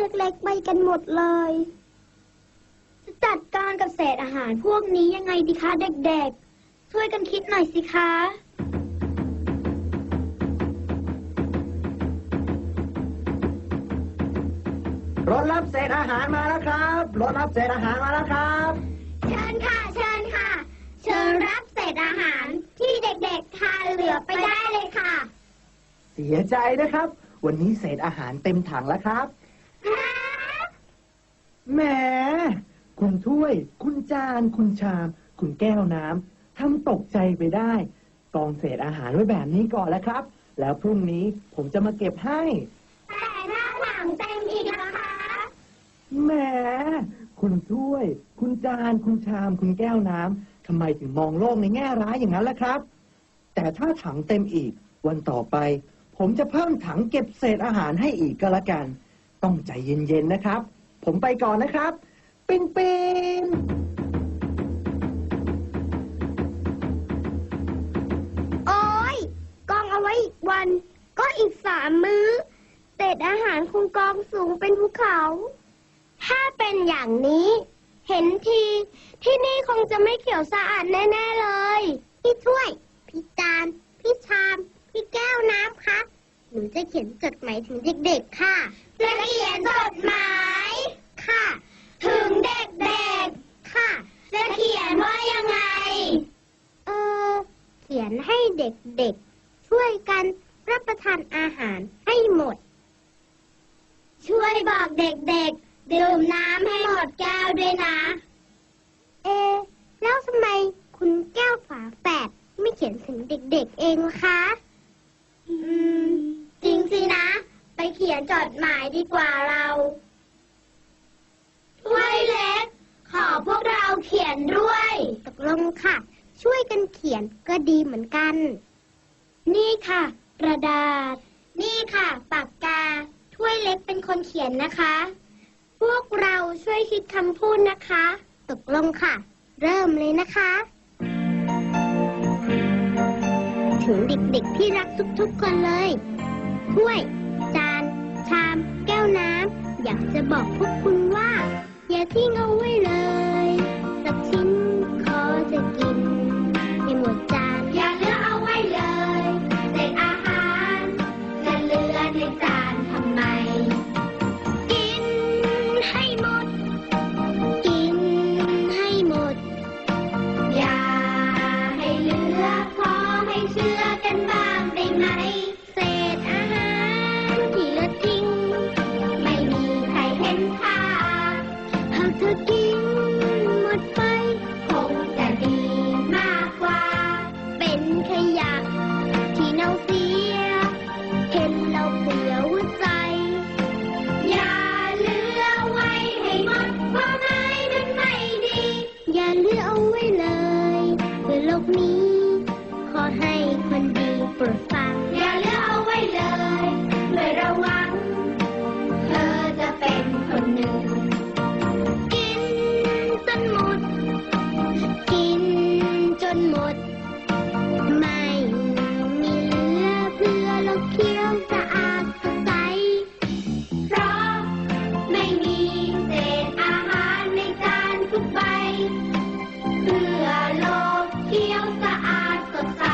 เล็กๆไปกันหมดเลย จะจัดการกับเศษอาหารพวกนี้ยังไงดีคะเด็กๆ ช่วยกันคิดหน่อยสิคะรถรับเศษอาหารมาแล้วครับรถรับเศษอาหารมาแล้วครับ เชิญค่ะเชิญค่ะ เชิญรับเศษอาหารที่เด็กๆทานเหลือไปได้เลยค่ะ เสียใจนะครับ วันนี้เศษอาหารเต็มถังแล้วครับ แหม คุณถ้วย คุณจาน คุณชาม คุณแก้วน้ำทำตกใจไปได้ กองเศษอาหารไว้แบบนี้ก่อนแล้วครับ แล้วพรุ่งนี้ผมจะมาเก็บให้ แต่ถ้าหลังเต็มอีกนะคะแหม คุณถ้วย คุณจาน คุณชาม คุณแก้วน้ำทำไมถึงมองโลกในแง่ร้ายอย่างนั้นล่ะครับ แต่ถ้าถังเต็มอีก วันต่อไป ผมจะเพิ่มถังเก็บเศษอาหารให้อีกก็แล้วกัน ต้องใจเย็นๆนะครับ ผมไปก่อนนะครับ ปินปินโอ้ยกองเอาไว้อีกวัน ก็อีกสามมื้อเศษอาหารคงกองสูงเป็นภูเขา ถ้าเป็นอย่างนี้ เห็นที ที่นี่คงจะไม่เขียวสะอาดแน่ ๆ เลย พี่ถ้วย พี่จาน พี่ชาม พี่แก้วน้ำคะ หนูจะเขียนจดหมายถึงเด็กๆค่ะ จะเขียนจดหมายค่ะ ถึงเด็กๆค่ะ จะเขียนว่ายังไง เออเขียนให้เด็กๆ ช่วยกันรับประทานอาหารให้หมด ช่วยบอกเด็กๆ ดื่มน้ำให้หมดแก้วด้วยนะ เอะแล้วทำไมคุณแก้วฝาแฝดไม่เขียนถึงเด็กๆเองล่ะคะ หมายดีกว่าเราถ้วยเล็ก ขอพวกเราเขียนด้วย ตกลงค่ะ ช่วยกันเขียนก็ดีเหมือนกัน นี่ค่ะ กระดาษ นี่ค่ะ ปากกา ถ้วยเล็กเป็นคนเขียนนะคะ พวกเราช่วยคิดคำพูดนะคะ ตกลงค่ะ เริ่มเลยนะคะ ถึงเด็กๆที่รักทุกๆคนเลยถ้วยจาน ชาม แก้วน้ำ อยากจะบอกพวกคุณว่า อย่าทิ้งเอาไว้เลยสักทีา ขียวสะอาดสดใส เพราะไม่มีเศษอาหารในจานทุกใบ เพื่อโลกเขียวสะอาดสดใส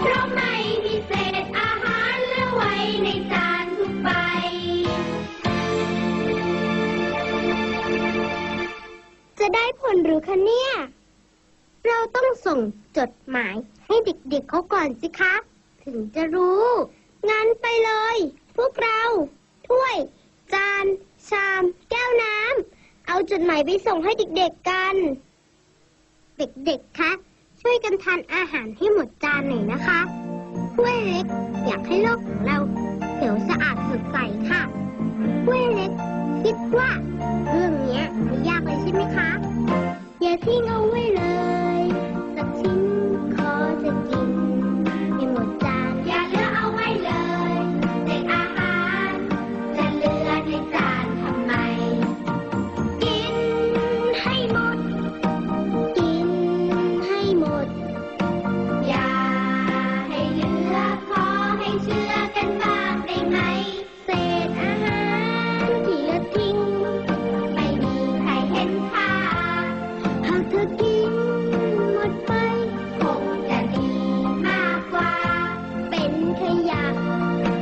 เพราะไม่มีเศษอาหารเหลือไว้ในจานทุกใบ จะได้ผลหรือคะเนี่ย เราต้องส่งจดหมายให้เด็กๆเขาก่อนสิคะ ถึงจะรู้งั้นไปเลย พวกเรา ถ้วย จาน ชาม แก้วน้ำ เอาจดหมายไปส่งให้เด็กๆกัน เด็กๆ คะ ช่วยกันทานอาหารให้หมดจานหน่อยนะคะ ถ้วยเล็ก อยากให้โลกของเราเขียวสะอาดสดใสค่ะ ถ้วยเล็ก คิดว่า เรื่องนี้ไม่ยากเลยใช่ไหมคะ อย่าทิ้งเอาไว้เลย อยาก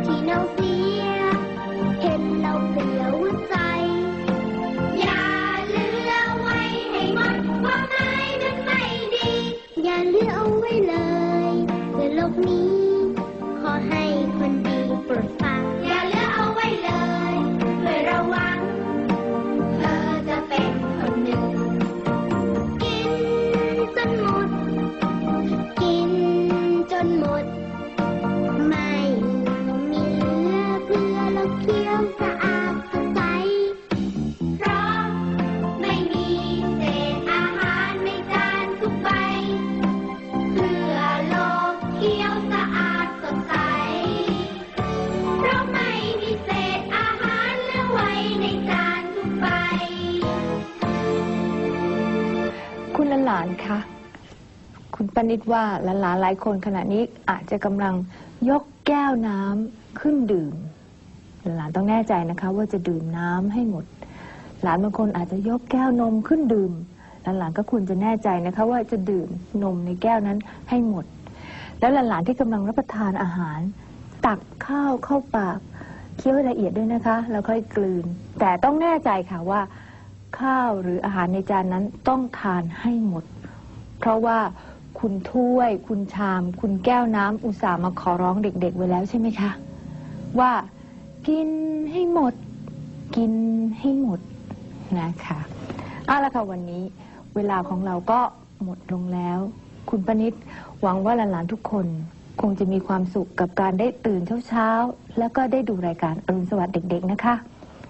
ที่เร คุณปนิดว่าหลานๆหลายคนขณะนี้อาจจะกำลังยกแก้วน้ำขึ้นดื่ม หลานต้องแน่ใจนะคะ ว่าจะดื่มน้ำให้หมด หลานบางคนอาจจะยกแก้วนมขึ้นดื่มหลานๆก็ควรจะแน่ใจนะคะ ว่าจะดื่มนมในแก้วนั้นให้หมด แล้วหลานๆที่กำลังรับประทานอาหาร ตักข้าวเข้าปากเคี้ยวละเอียดด้วยนะคะ แล้วค่อยกลืน แต่ต้องแน่ใจค่ะว่า ข้าวหรืออาหารในจานนั้นต้องทานให้หมด เพราะว่า คุณถ้วย คุณชาม คุณแก้วน้ำอุตส่าห์มาขอร้องเด็ก ๆ ไว้แล้วใช่ไหมคะ ว่ากินให้หมด กินให้หมดนะคะเอาละค่ะวันนี้ เวลาของเราก็หมดลงแล้ว คุณปนิดหวังว่าหลานๆทุกคน คงจะมีความสุขกับการได้ตื่นเช้าๆ แล้วก็ได้ดูรายการอรุณสวัสดิ์เด็ก ๆ นะคะ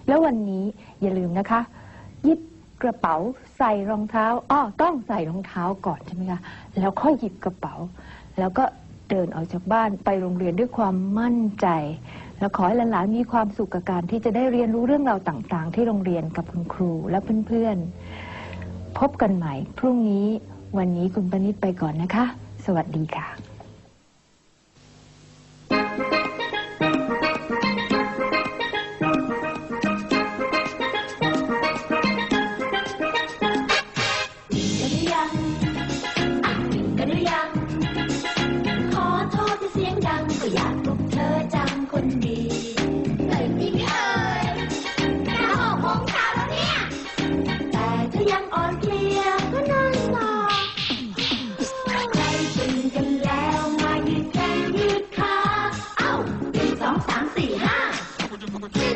แล้ววันนี้อย่าลืมนะคะยิบ กระเป๋าใส่รองเท้าอ้อต้องใส่รองเท้าก่อนใช่ไหมคะแล้วค่อยหยิบกระเป๋า แล้วก็เดินออกจากบ้านไปโรงเรียนด้วยความมั่นใจ แล้วขอให้หลานๆมีความสุขกับการที่จะได้เรียนรู้เรื่องราวต่างๆ ที่โรงเรียนกับคุณครูและเพื่อนๆพบกันใหม่ พรุ่งนี้วันนี้คุณปนิดไปก่อนนะคะ สวัสดีค่ะ number three.